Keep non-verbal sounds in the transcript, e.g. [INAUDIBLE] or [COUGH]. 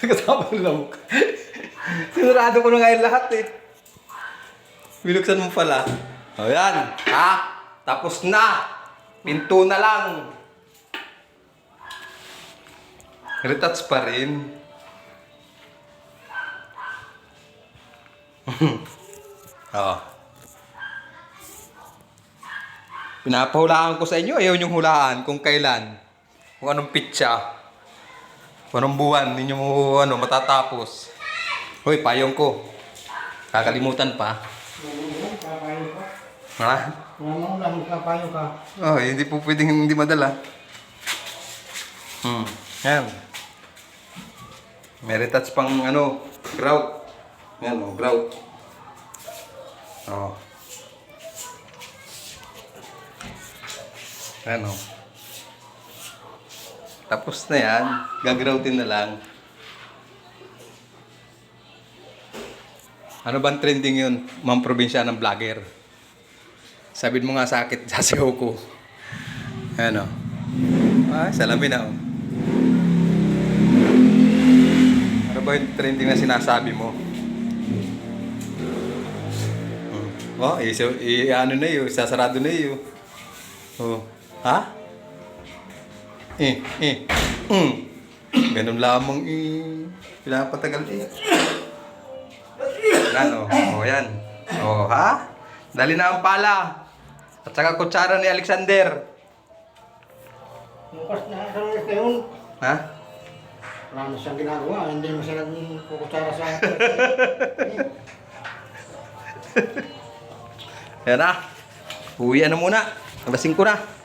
Kasama ng lamok. Sinurado ko na ngayon lahat eh. Binuksan mo pala. O yan. Ha? Tapos na. Pinto na lang. Retouch pa rin. [LAUGHS] Oo. Pinapahulaan ko sa inyo, ayaw niyong hulaan kung kailan. Kung anong pitsa. Anong buwan ninyo mo ano, matatapos. Hoy, payong ko. Kakalimutan pa. Ha? Kapayo ka. Oh, hindi po pwedeng hindi madala. Hmm. Yan. May retouch pang ano, grout. Yan, oh, grout. Oh. Yan, oh. Tapos na yan. Gagroutin na lang. Ano bang trending yun? Ma'am probinsya ng vlogger. Sabihin mo nga sakit, sasayaw [LAUGHS] ko. Ano? Ay, salamin na. Oh. Ano ba yung trending na sinasabi mo? Hmm. Oh, i, i ano na yun, sasarado na yun. Oh. Ha? Eh, eh. Mm. Ganun lamang eh. Pinapatagal eh. Yan oh. Oh, yan. Oh, ha? Dali na ang pala. At saka kutsara ni Alexander. Bukas na sa ulit ngayon. Ha? Wala na siyang ginagawa. Hindi mo siya nagkukutsara sa akin. [LAUGHS] Yan na. Uwi na muna. Alas 5 na.